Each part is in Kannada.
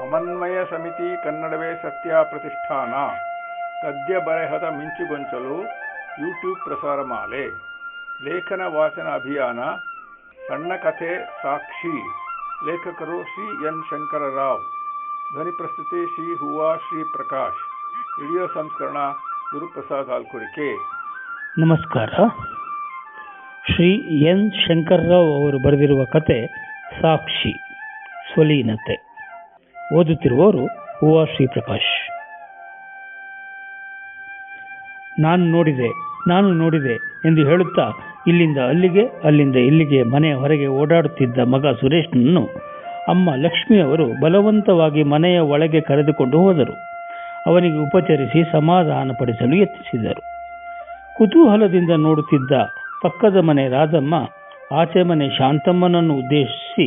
ಸಮನ್ವಯ ಸಮಿತಿ ಕನ್ನಡವೇ ಸತ್ಯ ಪ್ರತಿಷ್ಠಾನ ಗದ್ಯ ಬರೆಹದ ಮಿಂಚುಗೊಂಚಲು ಯೂಟ್ಯೂಬ್ ಪ್ರಸಾರ ಮಾಲೆ ಲೇಖನ ವಾಚನ ಅಭಿಯಾನ. ಸಣ್ಣ ಕಥೆ ಸಾಕ್ಷಿ. ಲೇಖಕರು ಶ್ರೀ ಎನ್ ಶಂಕರರಾವ್. ಧ್ವನಿ ಪ್ರಸ್ತುತಿ ಶ್ರೀ ಹೂವಾ ಶ್ರೀ ಪ್ರಕಾಶ್. ವಿಡಿಯೋ ಸಂಸ್ಕರಣ ಗುರುಪ್ರಸಾದ್ ಆಲ್ಕುರಿಕೆ ನಮಸ್ಕಾರ. ಶ್ರೀ ಎನ್ ಶಂಕರರಾವ್ ಅವರು ಬರೆದಿರುವ ಕತೆ ಸಾಕ್ಷಿ, ಸ್ವಲೀನತೆ. ಓದುತ್ತಿರುವವರು ಹೂವ ಶ್ರೀಪ್ರಕಾಶ್ ನಾನು ನೋಡಿದೆ ನಾನು ನೋಡಿದೆ ಎಂದು ಹೇಳುತ್ತಾ ಇಲ್ಲಿಂದ ಅಲ್ಲಿಗೆ, ಅಲ್ಲಿಂದ ಇಲ್ಲಿಗೆ ಮನೆಯ ಹೊರಗೆ ಓಡಾಡುತ್ತಿದ್ದ ಮಗ ಸುರೇಶ್ನನ್ನು ಅಮ್ಮ ಲಕ್ಷ್ಮಿಯವರು ಬಲವಂತವಾಗಿ ಮನೆಯ ಒಳಗೆ ಕರೆದುಕೊಂಡು ಹೋದರು. ಅವನಿಗೆ ಉಪಚರಿಸಿ ಸಮಾಧಾನಪಡಿಸಲು ಯತ್ನಿಸಿದರು. ಕುತೂಹಲದಿಂದ ನೋಡುತ್ತಿದ್ದ ಪಕ್ಕದ ಮನೆ ರಾಜಮ್ಮ ಆಚೆ ಮನೆ ಶಾಂತಮ್ಮನನ್ನು ಉದ್ದೇಶಿಸಿ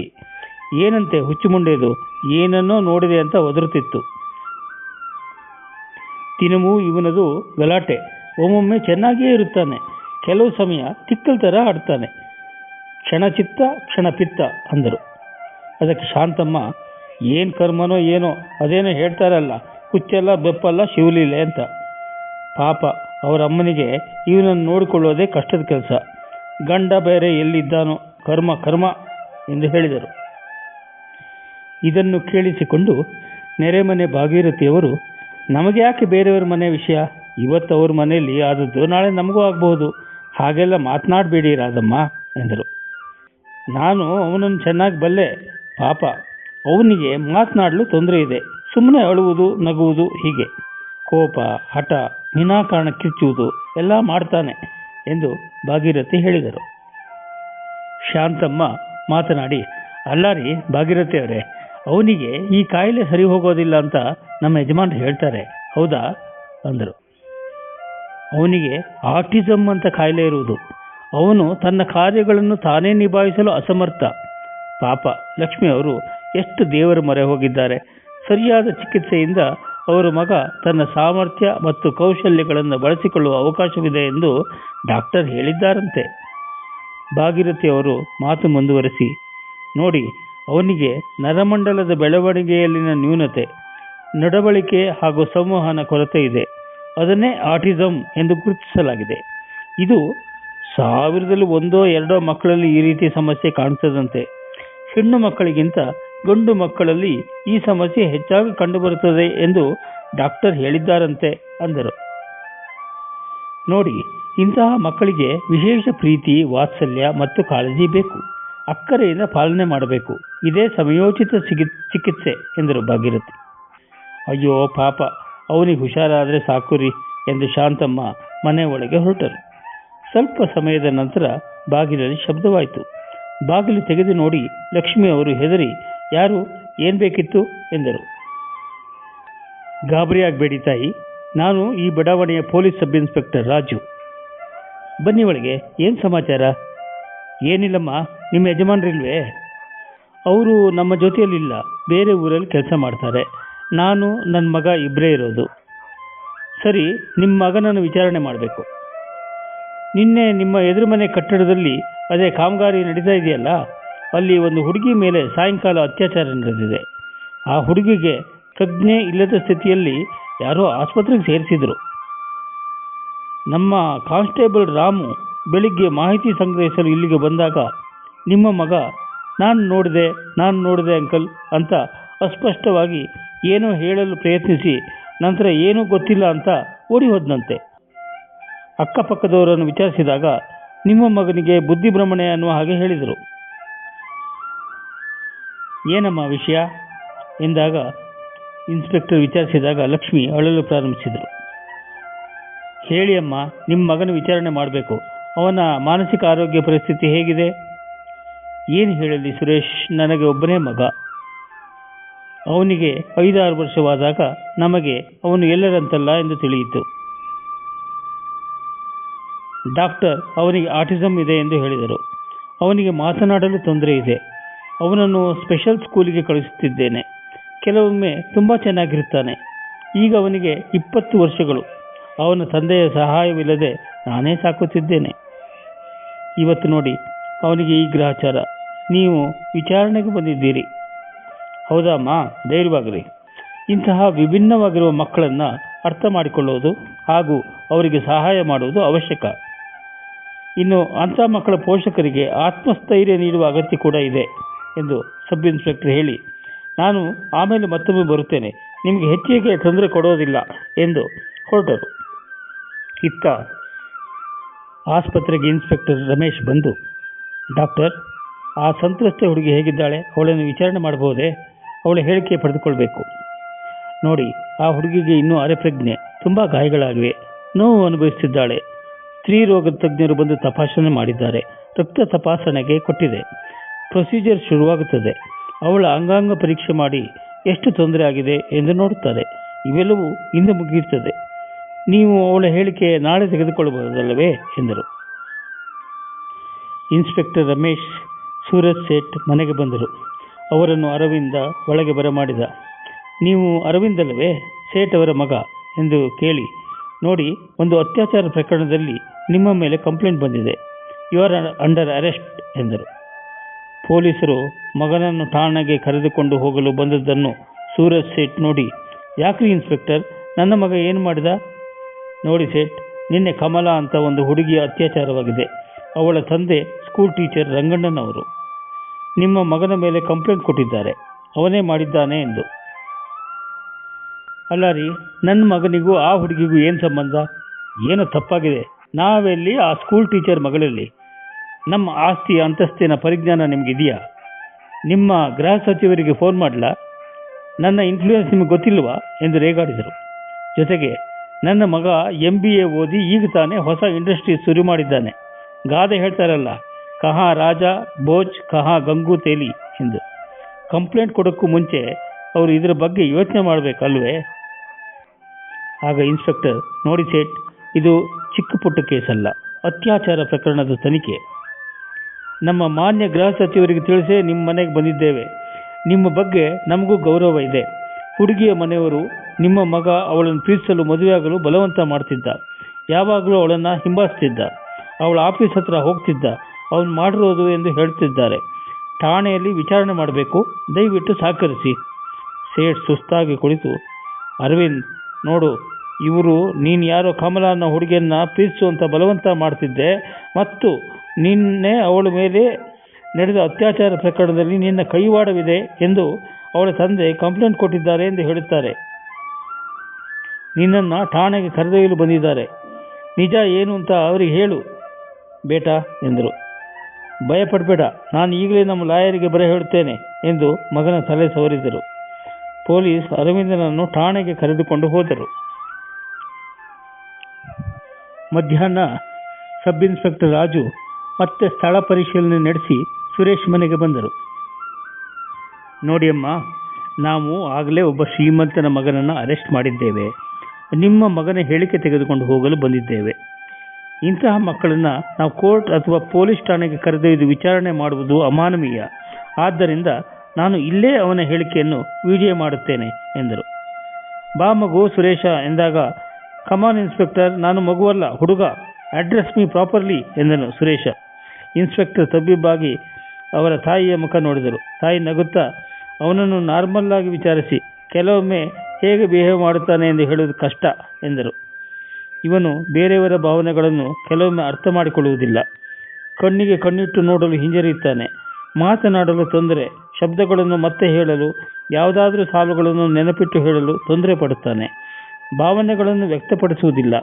ಏನಂತೆ ಹುಚ್ಚುಮುಂಡೆದು? ಏನನ್ನೋ ನೋಡಿದೆ ಅಂತ ಒದರುತ್ತಿತ್ತು. ದಿನವೂ ಇವನದು ಗಲಾಟೆ. ಒಮ್ಮೊಮ್ಮೆ ಚೆನ್ನಾಗಿಯೇ ಇರುತ್ತಾನೆ. ಕೆಲವು ಸಮಯ ತಿಕ್ಕಲ್ ಥರ ಆಡ್ತಾನೆ. ಕ್ಷಣಚಿತ್ತ ಕ್ಷಣಪಿತ್ತ ಅಂದರು. ಅದಕ್ಕೆ ಶಾಂತಮ್ಮ, ಏನು ಕರ್ಮನೋ ಏನೋ ಅದೇನೋ ಹೇಳ್ತಾರಲ್ಲ, ಹುಚ್ಚಲ್ಲ ಬೆಪ್ಪಲ್ಲ ಶಿವಲೀಲೆ ಅಂತ. ಪಾಪ, ಅವರ ಅಮ್ಮನಿಗೆ ಇವನನ್ನು ನೋಡಿಕೊಳ್ಳೋದೇ ಕಷ್ಟದ ಕೆಲಸ. ಗಂಡ ಬೇರೆ ಎಲ್ಲಿದ್ದಾನೋ, ಕರ್ಮ ಕರ್ಮ ಎಂದು ಹೇಳಿದರು. ಇದನ್ನು ಕೇಳಿಸಿಕೊಂಡು ನೆರೆಮನೆ ಭಾಗೀರಥಿಯವರು, ನಮಗೆ ಯಾಕೆ ಬೇರೆಯವರ ಮನೆ ವಿಷಯ? ಇವತ್ತು ಅವ್ರ ಮನೆಯಲ್ಲಿ ಆದದ್ದು ನಾಳೆ ನಮಗೂ ಆಗಬಹುದು. ಹಾಗೆಲ್ಲ ಮಾತನಾಡಬೇಡಿ ರಾಧಮ್ಮ, ಎಂದರು. ನಾನು ಅವನನ್ನು ಚೆನ್ನಾಗಿ ಬಲ್ಲೆ, ಪಾಪ, ಅವನಿಗೆ ಮಾತನಾಡಲು ತೊಂದರೆ ಇದೆ. ಸುಮ್ಮನೆ ಅಳುವುದು, ನಗುವುದು ಹೀಗೆ. ಕೋಪ, ಹಠ ವಿನಾಕಾರಣ ಕಿಚ್ಚುವುದು ಎಲ್ಲ ಮಾಡ್ತಾನೆ, ಎಂದು ಭಾಗೀರಥಿ ಹೇಳಿದರು. ಶಾಂತಮ್ಮ ಮಾತನಾಡಿ ಅಲ್ಲಾರಿ ಭಾಗೀರಥಿ ಅವರೇ ಅವನಿಗೆ ಈ ಕಾಯಿಲೆ ಸರಿ ಹೋಗೋದಿಲ್ಲ ಅಂತ ನಮ್ಮ ಯಜಮಾನ್ರು ಹೇಳ್ತಾರೆ. ಹೌದಾ? ಅಂದರು. ಅವನಿಗೆ ಆಟಿಸಮ್ ಅಂತ ಕಾಯಿಲೆ ಇರುವುದು. ಅವನು ತನ್ನ ಕಾರ್ಯಗಳನ್ನು ತಾನೇ ನಿಭಾಯಿಸಲು ಅಸಮರ್ಥ. ಪಾಪ, ಲಕ್ಷ್ಮಿ ಅವರು ಎಷ್ಟು ದೇವರ ಮೊರೆ ಹೋಗಿದ್ದಾರೆ. ಸರಿಯಾದ ಚಿಕಿತ್ಸೆಯಿಂದ ಅವರ ಮಗ ತನ್ನ ಸಾಮರ್ಥ್ಯ ಮತ್ತು ಕೌಶಲ್ಯಗಳನ್ನು ಬಳಸಿಕೊಳ್ಳುವ ಅವಕಾಶವಿದೆ ಎಂದು ಡಾಕ್ಟರ್ ಹೇಳಿದ್ದಾರಂತೆ. ಭಾಗೀರಥಿ ಅವರು ಮಾತು ಮುಂದುವರೆಸಿ, ನೋಡಿ ಅವನಿಗೆ ನರಮಂಡಲದ ಬೆಳವಣಿಗೆಯಲ್ಲಿನ ನ್ಯೂನತೆ, ನಡವಳಿಕೆ ಹಾಗೂ ಸಂವಹನ ಕೊರತೆ ಇದೆ. ಅದನ್ನೇ ಆಟಿಸಮ್ ಎಂದು ಗುರುತಿಸಲಾಗಿದೆ. ಇದು ಸಾವಿರದಲ್ಲಿ ಒಂದೋ ಎರಡೋ ಮಕ್ಕಳಲ್ಲಿ ಈ ರೀತಿ ಸಮಸ್ಯೆ ಕಾಣುತ್ತದಂತೆ ಹೆಣ್ಣು ಮಕ್ಕಳಿಗಿಂತ ಗಂಡು ಮಕ್ಕಳಲ್ಲಿ ಈ ಸಮಸ್ಯೆ ಹೆಚ್ಚಾಗಿ ಕಂಡುಬರುತ್ತದೆ ಎಂದು ಡಾಕ್ಟರ್ ಹೇಳಿದ್ದಾರಂತೆ ಅಂದರು. ನೋಡಿ, ಇಂತಹ ಮಕ್ಕಳಿಗೆ ವಿಶೇಷ ಪ್ರೀತಿ, ವಾತ್ಸಲ್ಯ ಮತ್ತು ಕಾಳಜಿ ಬೇಕು. ಅಕ್ಕರೆಯಿಂದ ಪಾಲನೆ ಮಾಡಬೇಕು. ಇದೇ ಸಮಯೋಚಿತ ಚಿಕಿತ್ಸೆ, ಎಂದರು ಭಾಗೀರಥಿ. ಅಯ್ಯೋ, ಪಾಪ, ಅವನಿಗೆ ಹುಷಾರಾದರೆ ಸಾಕು ರೀ ಎಂದು ಶಾಂತಮ್ಮ ಮನೆ ಒಳಗೆ ಹೊರಟರು. ಸ್ವಲ್ಪ ಸಮಯದ ನಂತರ ಬಾಗಿಲಲ್ಲಿ ಶಬ್ದವಾಯಿತು. ಬಾಗಿಲು ತೆಗೆದು ನೋಡಿ ಲಕ್ಷ್ಮಿ ಅವರು ಹೆದರಿ, ಯಾರು, ಏನ್ ಬೇಕಿತ್ತು, ಎಂದರು. ಗಾಬರಿಯಾಗಬೇಡಿ ತಾಯಿ, ನಾನು ಈ ಬಡಾವಣೆಯ ಪೊಲೀಸ್ ಸಬ್ ಇನ್ಸ್ಪೆಕ್ಟರ್ ರಾಜು. ಬನ್ನಿ ಒಳಗೆ, ಏನು ಸಮಾಚಾರ? ಏನಿಲ್ಲಮ್ಮ, ನಿಮ್ಮ ಯಜಮಾನರಿಲ್ವೇ? ಅವರು ನಮ್ಮ ಜೊತೆಯಲ್ಲಿಲ್ಲ, ಬೇರೆ ಊರಲ್ಲಿ ಕೆಲಸ ಮಾಡ್ತಾರೆ. ನಾನು ನನ್ನ ಮಗ ಇಬ್ಬರೇ ಇರೋದು. ಸರಿ, ನಿಮ್ಮ ಮಗನನ್ನು ವಿಚಾರಣೆ ಮಾಡಬೇಕು. ನಿನ್ನೆ ನಿಮ್ಮ ಎದುರು ಮನೆ ಕಟ್ಟಡದಲ್ಲಿ ಅದೇ ಕಾಮಗಾರಿ ನಡೀತಾ ಇದೆಯಲ್ಲ, ಅಲ್ಲಿ ಒಂದು ಹುಡುಗಿ ಮೇಲೆ ಸಾಯಂಕಾಲ ಅತ್ಯಾಚಾರ ನಡೆದಿದೆ. ಆ ಹುಡುಗಿಗೆ ಪ್ರಜ್ಞೆ ಇಲ್ಲದ ಸ್ಥಿತಿಯಲ್ಲಿ ಯಾರೋ ಆಸ್ಪತ್ರೆಗೆ ಸೇರಿಸಿದ್ರು. ನಮ್ಮ ಕಾನ್ಸ್ಟೇಬಲ್ ರಾಮು ಬೆಳಿಗ್ಗೆ ಮಾಹಿತಿ ಸಂಗ್ರಹಿಸಲು ಇಲ್ಲಿಗೆ ಬಂದಾಗ, ನಿಮ್ಮ ಮಗ, ನಾನು ನೋಡಿದೆ ನಾನು ನೋಡಿದೆ ಅಂಕಲ್ ಅಂತ ಅಸ್ಪಷ್ಟವಾಗಿ ಏನೋ ಹೇಳಲು ಪ್ರಯತ್ನಿಸಿ, ನಂತರ ಏನೂ ಗೊತ್ತಿಲ್ಲ ಅಂತ ಓಡಿ ಹೋದ್ನಂತೆ ಅಕ್ಕಪಕ್ಕದವರನ್ನು ವಿಚಾರಿಸಿದಾಗ, ನಿಮ್ಮ ಮಗನಿಗೆ ಬುದ್ಧಿಭ್ರಮಣೆ ಅನ್ನುವ ಹಾಗೆ ಹೇಳಿದರು. ಏನಮ್ಮ ವಿಷಯ? ಎಂದಾಗ, ಇನ್ಸ್ಪೆಕ್ಟರ್ ವಿಚಾರಿಸಿದಾಗ ಲಕ್ಷ್ಮಿ ಅಳಲು ಪ್ರಾರಂಭಿಸಿದರು. ಹೇಳಿ ಅಮ್ಮ ನಿಮ್ಮ ಮಗನ ವಿಚಾರಣೆ ಮಾಡಬೇಕು. ಅವನ ಮಾನಸಿಕ ಆರೋಗ್ಯ ಪರಿಸ್ಥಿತಿ ಹೇಗಿದೆ? ಏನು ಹೇಳಲಿ ಸುರೇಶ್, ನನಗೆ ಒಬ್ಬನೇ ಮಗ. ಅವನಿಗೆ ಐದಾರು ವರ್ಷವಾದಾಗ ನಮಗೆ ಅವನು ಎಲ್ಲರಂತಲ್ಲ ಎಂದು ತಿಳಿಯಿತು. ಡಾಕ್ಟರ್, ಅವನಿಗೆ ಆಟಿಸಮ್ ಇದೆ ಎಂದು ಹೇಳಿದರು. ಅವನಿಗೆ ಮಾತನಾಡಲು ತೊಂದರೆ ಇದೆ. ಅವನನ್ನು ಸ್ಪೆಷಲ್ ಸ್ಕೂಲಿಗೆ ಕಳಿಸುತ್ತಿದ್ದೇನೆ. ಕೆಲವೊಮ್ಮೆ ತುಂಬ ಚೆನ್ನಾಗಿರುತ್ತಾನೆ ಈಗ ಅವನಿಗೆ ಇಪ್ಪತ್ತು ವರ್ಷಗಳು. ಅವನ ತಂದೆಯ ಸಹಾಯವಿಲ್ಲದೆ ನಾನೇ ಸಾಕುತ್ತಿದ್ದೇನೆ. ಇವತ್ತು ನೋಡಿ, ಅವನಿಗೆ ಈ ಗ್ರಹಚಾರ. ನೀವು ವಿಚಾರಣೆಗೆ ಬಂದಿದ್ದೀರಿ. ಹೌದಮ್ಮ ಧೈರ್ಯವಾಗಲಿ ಇಂತಹ ವಿಭಿನ್ನವಾಗಿರುವ ಮಕ್ಕಳನ್ನು ಅರ್ಥ ಮಾಡಿಕೊಳ್ಳುವುದು ಹಾಗೂ ಅವರಿಗೆ ಸಹಾಯ ಮಾಡುವುದು ಅವಶ್ಯಕ. ಇನ್ನು ಅಂಥ ಮಕ್ಕಳ ಪೋಷಕರಿಗೆ ಆತ್ಮಸ್ಥೈರ್ಯ ನೀಡುವ ಅಗತ್ಯ ಕೂಡ ಇದೆ ಎಂದು ಸಬ್ ಇನ್ಸ್ಪೆಕ್ಟರ್ ಹೇಳಿ, ನಾನು ಆಮೇಲೆ ಮತ್ತೊಮ್ಮೆ ಬರುತ್ತೇನೆ. ನಿಮಗೆ ಹೆಚ್ಚಿಗೆ ತೊಂದರೆ ಕೊಡೋದಿಲ್ಲ ಎಂದು ಹೊರಟರು. ಇತ್ತ ಆಸ್ಪತ್ರೆಗೆ ಇನ್ಸ್ಪೆಕ್ಟರ್ ರಮೇಶ್ ಬಂದು, ಡಾಕ್ಟರ್, ಆ ಸಂತ್ರಸ್ತೆ ಹುಡುಗಿ ಹೇಗಿದ್ದಾಳೆ? ಅವಳನ್ನು ವಿಚಾರಣೆ ಮಾಡಬಹುದೇ? ಅವಳ ಹೇಳಿಕೆ ಪಡೆದುಕೊಳ್ಬೇಕು. ನೋಡಿ, ಆ ಹುಡುಗಿಗೆ ಇನ್ನೂ ಅರೆಪ್ರಜ್ಞೆ, ತುಂಬ ಗಾಯಗಳಾಗಿವೆ. ನೋವು ಅನುಭವಿಸುತ್ತಿದ್ದಾಳೆ ಸ್ತ್ರೀ ರೋಗ ತಜ್ಞರು ಬಂದು ತಪಾಸಣೆ ಮಾಡಿದ್ದಾರೆ. ರಕ್ತ ತಪಾಸಣೆಗೆ ಕೊಟ್ಟಿದೆ. ಪ್ರೊಸೀಜರ್ ಶುರುವಾಗುತ್ತದೆ. ಅವಳ ಅಂಗಾಂಗ ಪರೀಕ್ಷೆ ಮಾಡಿ ಎಷ್ಟು ತೊಂದರೆ ಆಗಿದೆ ಎಂದು ನೋಡುತ್ತಾರೆ. ಇವೆಲ್ಲವೂ ಇಂದು ಮುಗಿಯುತ್ತದೆ. ನೀವು ಅವಳ ಹೇಳಿಕೆ ನಾಳೆ ತೆಗೆದುಕೊಳ್ಳಬಹುದಲ್ಲವೇ? ಎಂದರು. ಇನ್ಸ್ಪೆಕ್ಟರ್ ರಮೇಶ್ ಸೂರಜ್ ಸೇಠ್ ಮನೆಗೆ ಬಂದರು. ಅವರನ್ನು ಅರವಿಂದ ಒಳಗೆ ಬರಮಾಡಿದ. ನೀವು ಅರವಿಂದ್ ಅಲ್ಲವೇ ಸೇಠ್ ಅವರ ಮಗ ಎಂದು ಕೇಳಿ. ನೋಡಿ, ಒಂದು ಅತ್ಯಾಚಾರ ಪ್ರಕರಣದಲ್ಲಿ ನಿಮ್ಮ ಮೇಲೆ ಕಂಪ್ಲೇಂಟ್ ಬಂದಿದೆ. ಯು ಆರ್ ಅಂಡರ್ ಅರೆಸ್ಟ್ ಎಂದರು. ಪೊಲೀಸರು ಮಗನನ್ನು ಠಾಣೆಗೆ ಕರೆದುಕೊಂಡು ಹೋಗಲು ಬಂದದ್ದನ್ನು ಸೂರಜ್ ಸೇಠ್ ನೋಡಿ. ಯಾಕ್ರಿ ಇನ್ಸ್ಪೆಕ್ಟರ್? ನನ್ನ ಮಗ ಏನು ಮಾಡಿದ? ನೋಡಿ ಸೇಠ್, ನಿನ್ನೆ ಕಮಲಾ ಅಂತ ಒಂದು ಹುಡುಗಿಯ ಅತ್ಯಾಚಾರವಾಗಿದೆ. ಅವಳ ತಂದೆ ಸ್ಕೂಲ್ ಟೀಚರ್ ರಂಗಣ್ಣನವರು. ನಿಮ್ಮ ಮಗನ ಮೇಲೆ ಕಂಪ್ಲೇಂಟ್ ಕೊಟ್ಟಿದ್ದಾರೆ. ಅವನೇ ಮಾಡಿದ್ದಾನೆ ಎಂದು. ಅಲ್ಲ ರೀ ನನ್ನ ಮಗನಿಗೂ ಆ ಹುಡುಗಿಗೂ ಏನು ಸಂಬಂಧ? ಏನೋ ತಪ್ಪಾಗಿದೆ. ನಾವೆಲ್ಲಿ ಆ ಸ್ಕೂಲ್ ಟೀಚರ್ ಮಗಳಲ್ಲಿ? ನಮ್ಮ ಆಸ್ತಿ ಅಂತಸ್ತಿನ ಪರಿಜ್ಞಾನ ನಿಮಗಿದೆಯಾ? ನಿಮ್ಮ ಗೃಹ ಸಚಿವರಿಗೆ ಫೋನ್ ಮಾಡಲ? ನನ್ನ ಇನ್ಫ್ಲೂಯೆನ್ಸ್ ನಿಮಗೆ ಗೊತ್ತಿಲ್ವಾ? ಎಂದು ರೇಗಾಡಿದರು. ಜೊತೆಗೆ ನನ್ನ ಮಗ ಎಂ ಬಿ ಎ ಓದಿ ಈಗ ತಾನೇ ಹೊಸ ಇಂಡಸ್ಟ್ರಿ ಶುರು ಮಾಡಿದ್ದಾನೆ. ಗಾದೆ ಹೇಳ್ತಾರಲ್ಲ, ಕಹಾ ರಾಜ, ಬೋಜ್, ಕಹಾ ಗಂಗು, ತೇಲಿ ಎಂದು. ಕಂಪ್ಲೇಂಟ್ ಕೊಡೋಕ್ಕೂ ಮುಂಚೆ ಅವರು ಇದರ ಬಗ್ಗೆ ಯೋಚನೆ ಮಾಡಬೇಕಲ್ವೇ? ಆಗ ಇನ್ಸ್ಪೆಕ್ಟರ್, ನೋಡಿ ಸೇಟ್ ಇದು ಚಿಕ್ಕ ಪುಟ್ಟ ಕೇಸಲ್ಲ, ಅತ್ಯಾಚಾರ ಪ್ರಕರಣದ ತನಿಖೆ. ನಮ್ಮ ಮಾನ್ಯ ಗೃಹ ಸಚಿವರಿಗೆ ತಿಳಿಸೇ ನಿಮ್ಮ ಮನೆಗೆ ಬಂದಿದ್ದೇವೆ. ನಿಮ್ಮ ಬಗ್ಗೆ ನಮಗೂ ಗೌರವ ಇದೆ. ಹುಡುಗಿಯ ಮನೆಯವರು ನಿಮ್ಮ ಮಗ ಅವಳನ್ನು ಪ್ರೀತಿಸಲು ಮದುವೆಯಾಗಲು ಬಲವಂತ ಮಾಡ್ತಿದ್ದ. ಯಾವಾಗಲೂ ಅವಳನ್ನು ಹಿಂಬಾಲಿಸ್ತಿದ್ದ. ಅವಳ ಆಫೀಸ್ ಹತ್ರ ಹೋಗ್ತಿದ್ದ. ಅವನು ಮಾಡಿರೋದು ಎಂದು ಹೇಳ್ತಿದ್ದಾರೆ. ಠಾಣೆಯಲ್ಲಿ ವಿಚಾರಣೆ ಮಾಡಬೇಕು. ದಯವಿಟ್ಟು ಸಹಕರಿಸಿ. ಸೇಠ್ ಸುಸ್ತಾಗಿ ಕುಳಿತು. ಅರವಿಂದ್, ನೋಡು, ಇವರು ನೀನು ಯಾರೋ ಕಮಲ ಅನ್ನೋ ಹುಡುಗಿಯನ್ನು ಪ್ರೀತಿಸುವಂತ ಬಲವಂತ ಮಾಡ್ತಿದ್ದೆ ಮತ್ತು ನಿನ್ನೆ ಅವಳ ಮೇಲೆ ನಡೆದ ಅತ್ಯಾಚಾರ ಪ್ರಕರಣದಲ್ಲಿ ನಿನ್ನ ಕೈವಾಡವಿದೆ ಎಂದು ಅವಳ ತಂದೆ ಕಂಪ್ಲೇಂಟ್ ಕೊಟ್ಟಿದ್ದಾರೆ ಎಂದು ಹೇಳುತ್ತಾರೆ. ನಿನ್ನನ್ನು ಠಾಣೆಗೆ ಕರೆದೊಯ್ಯಲು ಬಂದಿದ್ದಾರೆ. ನಿಜ ಏನು ಅಂತ ಅವರಿಗೆ ಹೇಳು. ಬೇಟ, ಎಂದರು. ಭಯಪಡಬೇಡ, ನಾನು ಈಗಲೇ ನಮ್ಮ ಲಾಯರಿಗೆ ಬರ ಹೇಳುತ್ತೇನೆ, ಎಂದು ಮಗನ ತಲೆ ಸವರಿದರು. ಪೊಲೀಸ್ ಅರವಿಂದನನ್ನು ಠಾಣೆಗೆ ಕರೆದುಕೊಂಡು ಹೋದರು. ಮಧ್ಯಾಹ್ನ ಸಬ್ ಇನ್ಸ್ಪೆಕ್ಟರ್ ರಾಜು ಮತ್ತೆ ಸ್ಥಳ ಪರಿಶೀಲನೆ ನಡೆಸಿ ಸುರೇಶ್ ಮನೆಗೆ ಬಂದರು. ನೋಡಿಯಮ್ಮ, ನಾವು ಆಗಲೇ ಒಬ್ಬ ಶ್ರೀಮಂತನ ಮಗನನ್ನು ಅರೆಸ್ಟ್ ಮಾಡಿದ್ದೇವೆ. ನಿಮ್ಮ ಮಗನ ಹೇಳಿಕೆ ತೆಗೆದುಕೊಂಡು ಹೋಗಲು ಬಂದಿದ್ದೇವೆ. ಇಂತಹ ಮಕ್ಕಳನ್ನು ನಾವು ಕೋರ್ಟ್ ಅಥವಾ ಪೊಲೀಸ್ ಠಾಣೆಗೆ ಕರೆದೊಯ್ದು ವಿಚಾರಣೆ ಮಾಡುವುದು ಅಮಾನವೀಯ. ಆದ್ದರಿಂದ ನಾನು ಇಲ್ಲೇ ಅವನ ಹೇಳಿಕೆಯನ್ನು ವಿಡಿಯೋ ಮಾಡುತ್ತೇನೆ, ಎಂದರು. ಬಾ ಮಗು ಸುರೇಶ ಎಂದಾಗ ಕಮಾನ್ ಇನ್ಸ್ಪೆಕ್ಟರ್ ನಾನು ಮಗುವಲ್ಲ, ಹುಡುಗ ಅಡ್ರೆಸ್ ಮೀ ಪ್ರಾಪರ್ಲಿ ಎಂದನು ಸುರೇಶ. ಇನ್ಸ್ಪೆಕ್ಟರ್ ತಬ್ಬಿಬ್ಬಾಗಿ ಅವರ ತಾಯಿಯ ಮುಖ ನೋಡಿದರು. ತಾಯಿ ನಗುತ್ತಾ, ಅವನನ್ನು ನಾರ್ಮಲ್ ಆಗಿ ವಿಚಾರಿಸಿ, ಕೆಲವೊಮ್ಮೆ ಹೇಗೆ ಬಿಹೇವ್ ಮಾಡುತ್ತಾನೆ ಎಂದು ಹೇಳುವುದು ಕಷ್ಟ ಎಂದರು. ಇವನು ಬೇರೆಯವರ ಭಾವನೆಗಳನ್ನು ಕೆಲವೊಮ್ಮೆ ಅರ್ಥ ಮಾಡಿಕೊಳ್ಳುವುದಿಲ್ಲ. ಕಣ್ಣಿಗೆ ಕಣ್ಣಿಟ್ಟು ನೋಡಲು ಹಿಂಜರಿಯುತ್ತಾನೆ. ಮಾತನಾಡಲು ತೊಂದರೆ, ಶಬ್ದಗಳನ್ನು ಮತ್ತೆ ಹೇಳಲು, ಯಾವುದಾದರೂ ಸಾಲುಗಳನ್ನು ನೆನಪಿಟ್ಟು ಹೇಳಲು ತೊಂದರೆ ಪಡುತ್ತಾನೆ. ಭಾವನೆಗಳನ್ನು ವ್ಯಕ್ತಪಡಿಸುವುದಿಲ್ಲ.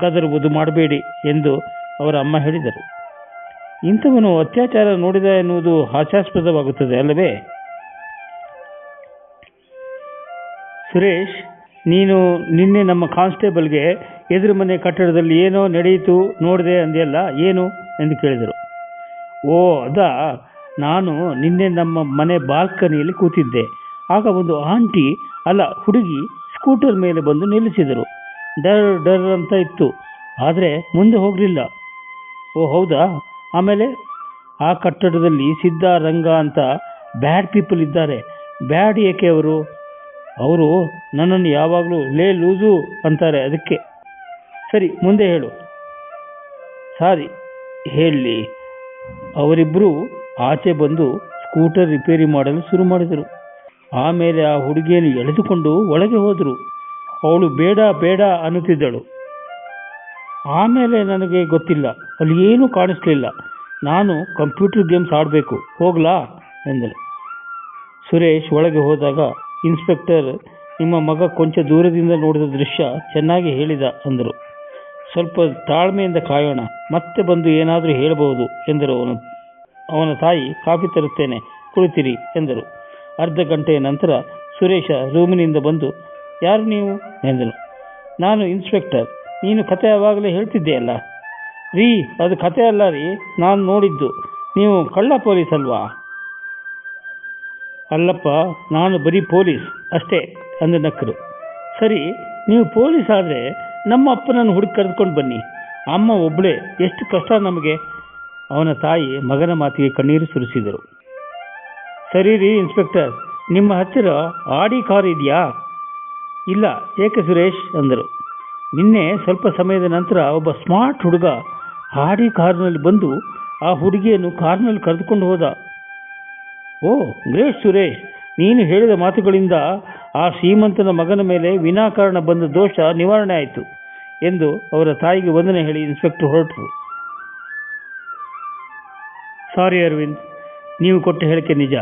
ಗದರುವುದು ಮಾಡಬೇಡಿ ಎಂದು ಅವರ ಅಮ್ಮ ಹೇಳಿದರು. ಇಂಥವನು ಅತ್ಯಾಚಾರ ನೋಡಿದ ಎನ್ನುವುದು ಹಾಸ್ಯಾಸ್ಪದವಾಗುತ್ತದೆ ಅಲ್ಲವೇ? ಸುರೇಶ್, ನೀನು ನಿನ್ನೆ ನಮ್ಮ ಕಾನ್ಸ್ಟೇಬಲ್ಗೆ ಎದುರು ಮನೆ ಕಟ್ಟಡದಲ್ಲಿ ಏನೋ ನಡೆಯಿತು ನೋಡಿದೆ ಅಂದೆಯಲ್ಲ, ಏನು ಎಂದು ಕೇಳಿದರು. ಓ, ಅದಾ, ನಾನು ನಿನ್ನೆ ನಮ್ಮ ಮನೆ ಬಾಲ್ಕನಿಯಲ್ಲಿ ಕೂತಿದ್ದೆ. ಆಗ ಒಂದು ಆಂಟಿ, ಅಲ್ಲ, ಹುಡುಗಿ ಸ್ಕೂಟರ್ ಮೇಲೆ ಬಂದು ನಿಲ್ಲಿಸಿದರು. ಡರ್ ಡರ್ ಅಂತ ಇತ್ತು, ಆದರೆ ಮುಂದೆ ಹೋಗಲಿಲ್ಲ. ಓ, ಹೌದಾ? ಆಮೇಲೆ? ಆ ಕಟ್ಟಡದಲ್ಲಿ ಸಿದ್ಧ ರಂಗ ಅಂತ ಬ್ಯಾಡ್ ಪೀಪಲ್ ಇದ್ದಾರೆ. ಬ್ಯಾಡ್ ಏಕೆ ಅವರು? ಅವರು ನನ್ನನ್ನು ಯಾವಾಗಲೂ ಲೇ ಲೂಸು ಅಂತಾರೆ. ಅದಕ್ಕೆ ಸರಿ, ಮುಂದೆ ಹೇಳು. ಸಾರಿ, ಹೇಳಿ. ಅವರಿಬ್ಬರು ಆಚೆ ಬಂದು ಸ್ಕೂಟರ್ ರಿಪೇರಿ ಮಾಡಲು ಶುರು ಮಾಡಿದರು. ಆಮೇಲೆ ಆ ಹುಡುಗಿಯನ್ನು ಎಳೆದುಕೊಂಡು ಒಳಗೆ ಹೋದರು. ಅವಳು ಬೇಡ ಬೇಡ ಅನ್ನುತ್ತಿದ್ದಳು. ಆಮೇಲೆ ನನಗೆ ಗೊತ್ತಿಲ್ಲ. ಅಲ್ಲಿ ಏನೂ ಕಾಣಿಸ್ಲಿಲ್ಲ. ನಾನು ಕಂಪ್ಯೂಟರ್ ಗೇಮ್ಸ್ ಆಡಬೇಕು, ಹೋಗ್ಲಾ ಎಂದಳು. ಸುರೇಶ್ ಒಳಗೆ ಹೋದಾಗ ಇನ್ಸ್ಪೆಕ್ಟರ್ ನಿಮ್ಮ ಮಗ ಕೊಂಚ ದೂರದಿಂದ ನೋಡಿದ ದೃಶ್ಯ ಚೆನ್ನಾಗಿ ಹೇಳಿದ ಅಂದರು. ಸ್ವಲ್ಪ ತಾಳ್ಮೆಯಿಂದ ಕಾಯೋಣ, ಮತ್ತೆ ಬಂದು ಏನಾದರೂ ಹೇಳಬಹುದು ಎಂದರು ಅವನು. ಅವನ ತಾಯಿ, ಕಾಫಿ ತರುತ್ತೇನೆ, ಕುಳಿತಿರಿ ಎಂದರು. ಅರ್ಧ ಗಂಟೆಯ ನಂತರ ಸುರೇಶ ರೂಮಿನಿಂದ ಬಂದು, ಯಾರು ನೀವು ಎಂದನು. ನಾನು ಇನ್ಸ್ಪೆಕ್ಟರ್, ನೀನು ಕತೆ ಯಾವಾಗಲೇ ಹೇಳ್ತಿದ್ದೆಯಲ್ಲ? ರೀ, ಅದು ಕತೆ ಅಲ್ಲ ರೀ, ನಾನು ನೋಡಿದ್ದು. ನೀವು ಕಳ್ಳ ಪೊಲೀಸ್ ಅಲ್ವಾ? ಅಲ್ಲಪ್ಪ, ನಾನು ಬರೀ ಪೊಲೀಸ್ ಅಷ್ಟೇ, ಅಂದ ನಕ್ಕರು ಸರಿ, ನೀವು ಪೊಲೀಸ್ ಆದರೆ ನಮ್ಮ ಅಪ್ಪನನ್ನು ಹುಡುಕಿ ಕರೆದುಕೊಂಡು ಬನ್ನಿ. ಅಮ್ಮ ಒಬ್ಬಳೇ ಎಷ್ಟು ಕಷ್ಟ ನಮಗೆ. ಅವನ ತಾಯಿ ಮಗನ ಮಾತಿಗೆ ಕಣ್ಣೀರು ಸುರಿಸಿದರು. ಸರಿ ರೀ, ಇನ್ಸ್ಪೆಕ್ಟರ್, ನಿಮ್ಮ ಹತ್ತಿರ ಆಡಿ ಕಾರ್ ಇದೆಯಾ? ಇಲ್ಲ, ಏಕೆ ಸುರೇಶ್, ಅಂದರು. ನಿನ್ನೆ ಸ್ವಲ್ಪ ಸಮಯದ ನಂತರ ಒಬ್ಬ ಸ್ಮಾರ್ಟ್ ಹುಡುಗ ಆಡಿ ಕಾರ್ನಲ್ಲಿ ಬಂದು ಆ ಹುಡುಗಿಯನ್ನು ಕಾರ್ನಲ್ಲಿ ಕರೆದುಕೊಂಡು ಹೋದ. ಓ ಗ್ರೇಟ್ ಸುರೇಶ್ ನೀನು ಹೇಳಿದ ಮಾತುಗಳಿಂದ ಆ ಶ್ರೀಮಂತನ ಮಗನ ಮೇಲೆ ವಿನಾಕಾರಣ ಬಂದ ದೋಷ ನಿವಾರಣೆ ಆಯಿತು ಎಂದು ಅವರ ತಾಯಿಗೆ ವಂದನೆ ಹೇಳಿ ಇನ್ಸ್ಪೆಕ್ಟರ್ ಹೊರಟರು. ಸಾರಿ ಅರವಿಂದ್ ನೀವು ಕೊಟ್ಟ ಹೇಳಿಕೆ ನಿಜ.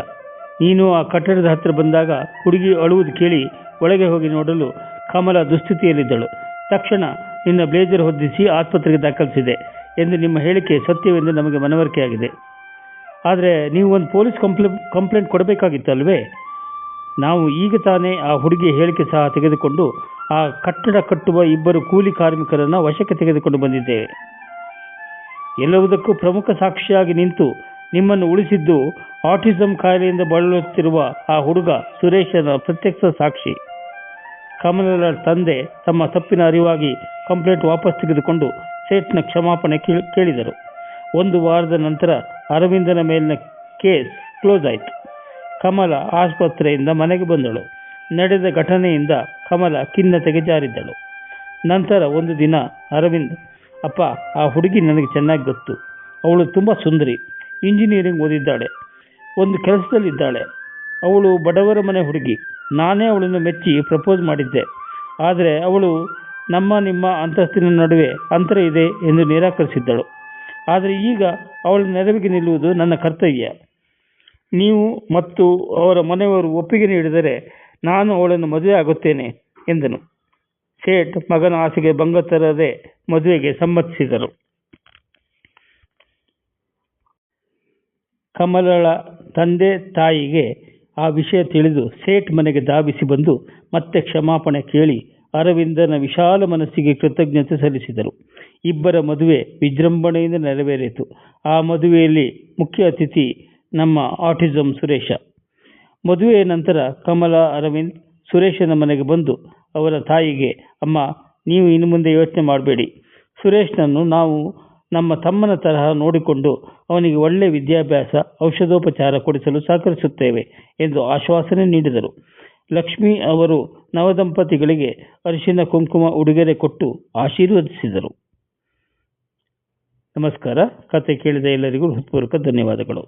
ನೀನು ಆ ಕಟ್ಟಡದ ಹತ್ತಿರ ಬಂದಾಗ ಹುಡುಗಿ ಅಳುವುದು ಕೇಳಿ ಒಳಗೆ ಹೋಗಿ ನೋಡಲು ಕಮಲ ದುಸ್ಥಿತಿಯಲ್ಲಿದ್ದಳು. ತಕ್ಷಣ ನಿನ್ನ ಬ್ಲೇಜರ್ ಹೊದ್ದಿಸಿ ಆಸ್ಪತ್ರೆಗೆ ದಾಖಲಿಸಿದೆ ಎಂದು ನಿಮ್ಮ ಹೇಳಿಕೆ ಸತ್ಯವೆಂದು ನಮಗೆ ಮನವರಿಕೆಯಾಗಿದೆ. ಆದರೆ ನೀವು ಒಂದು ಪೊಲೀಸ್ ಕಂಪ್ಲೇ ಕಂಪ್ಲೇಂಟ್ ಕೊಡಬೇಕಾಗಿತ್ತಲ್ವೇ? ನಾವು ಈಗ ತಾನೇ ಆ ಹುಡುಗಿ ಹೇಳಿಕೆ ಸಹ ತೆಗೆದುಕೊಂಡು ಆ ಕಟ್ಟಡ ಕಟ್ಟುವ ಇಬ್ಬರು ಕೂಲಿ ಕಾರ್ಮಿಕರನ್ನು ವಶಕ್ಕೆ ತೆಗೆದುಕೊಂಡು ಬಂದಿದ್ದೇವೆ ಎಲ್ಲವುದಕ್ಕೂ ಪ್ರಮುಖ ಸಾಕ್ಷಿಯಾಗಿ ನಿಂತು ನಿಮ್ಮನ್ನು ಉಳಿಸಿದ್ದು ಆಟಿಸಮ್ ಕಾಯಿಲೆಯಿಂದ ಬಳಲುತ್ತಿರುವ ಆ ಹುಡುಗ ಸುರೇಶನ ಪ್ರತ್ಯಕ್ಷ ಸಾಕ್ಷಿ. ಕಮಲರ ತಂದೆ ತಮ್ಮ ತಪ್ಪಿನ ಅರಿವಾಗಿ ಕಂಪ್ಲೇಂಟ್ ವಾಪಸ್ ತೆಗೆದುಕೊಂಡು ಸೇಟ್ನ ಕ್ಷಮಾಪಣೆ ಕೇಳಿ- ಕೇಳಿದರು. ಒಂದು ವಾರದ ನಂತರ ಅರವಿಂದನ ಮೇಲಿನ ಕೇಸ್ ಕ್ಲೋಸ್ ಆಯಿತು. ಕಮಲ ಆಸ್ಪತ್ರೆಯಿಂದ ಮನೆಗೆ ಬಂದಳು. ನಡೆದ ಘಟನೆಯಿಂದ ಕಮಲ ಖಿನ್ನತೆಗೆ ಜಾರಿದ್ದಳು. ನಂತರ ಒಂದು ದಿನ ಅರವಿಂದ್, ಅಪ್ಪ, ಆ ಹುಡುಗಿ ನನಗೆ ಚೆನ್ನಾಗಿ ಗೊತ್ತು. ಅವಳು ತುಂಬ ಸುಂದರಿ, ಇಂಜಿನಿಯರಿಂಗ್ ಓದಿದ್ದಾಳೆ, ಒಂದು ಕೆಲಸದಲ್ಲಿದ್ದಾಳೆ. ಅವಳು ಬಡವರ ಮನೆ ಹುಡುಗಿ. ನಾನೇ ಅವಳನ್ನು ಮೆಚ್ಚಿ ಪ್ರಪೋಸ್ ಮಾಡಿದ್ದೆ. ಆದರೆ ಅವಳು ನಮ್ಮ ನಿಮ್ಮ ಅಂತಸ್ತಿನ ನಡುವೆ ಅಂತರ ಇದೆ ಎಂದು ನಿರಾಕರಿಸಿದ್ದಳು. ಆದರೆ ಈಗ ಅವಳ ನೆರವಿಗೆ ನಿಲ್ಲುವುದು ನನ್ನ ಕರ್ತವ್ಯ. ನೀವು ಮತ್ತು ಅವರ ಮನೆಯವರು ಒಪ್ಪಿಗೆ ನೀಡಿದರೆ ನಾನು ಅವಳನ್ನು ಮದುವೆ ಆಗುತ್ತೇನೆ, ಎಂದನು. ಸೇಠ್ ಮಗನ ಆಸೆಗೆ ಭಂಗ ತರದೆ ಮದುವೆಗೆ ಸಮ್ಮತಿಸಿದರು. ಕಮಲಳ ತಂದೆ ತಾಯಿಗೆ ಆ ವಿಷಯ ತಿಳಿದು ಸೇಠ್ ಮನೆಗೆ ಧಾವಿಸಿ ಬಂದು ಮತ್ತೆ ಕ್ಷಮಾಪಣೆ ಕೇಳಿ ಅರವಿಂದನ ವಿಶಾಲ ಮನಸ್ಸಿಗೆ ಕೃತಜ್ಞತೆ ಸಲ್ಲಿಸಿದರು. ಇಬ್ಬರ ಮದುವೆ ವಿಜೃಂಭಣೆಯಿಂದ ನೆರವೇರಿತು. ಆ ಮದುವೆಯಲ್ಲಿ ಮುಖ್ಯ ಅತಿಥಿ ನಮ್ಮ ಆಟಿಸಂ ಸುರೇಶ. ಮದುವೆಯ ನಂತರ ಕಮಲ ಅರವಿಂದ್ ಸುರೇಶನ ಮನೆಗೆ ಬಂದು ಅವರ ತಾಯಿಗೆ, ಅಮ್ಮ, ನೀವು ಇನ್ನು ಮುಂದೆ ಯೋಚನೆ ಮಾಡಬೇಡಿ. ಸುರೇಶ್ನನ್ನು ನಾವು ನಮ್ಮ ತಮ್ಮನ ತರಹ ನೋಡಿಕೊಂಡು ಅವನಿಗೆ ಒಳ್ಳೆಯ ವಿದ್ಯಾಭ್ಯಾಸ, ಔಷಧೋಪಚಾರ ಕೊಡಿಸಲು ಸಹಕರಿಸುತ್ತೇವೆ ಎಂದು ಆಶ್ವಾಸನೆ ನೀಡಿದರು. ಲಕ್ಷ್ಮಿ ಅವರು ನವದಂಪತಿಗಳಿಗೆ ಅರಿಶಿನ, ಕುಂಕುಮ, ಉಡುಗೊರೆ ಕೊಟ್ಟು ಆಶೀರ್ವದಿಸಿದರು. ನಮಸ್ಕಾರ. ಕತೆ ಕೇಳಿದ ಎಲ್ಲರಿಗೂ ಹೃತ್ಪೂರ್ವಕ ಧನ್ಯವಾದಗಳು.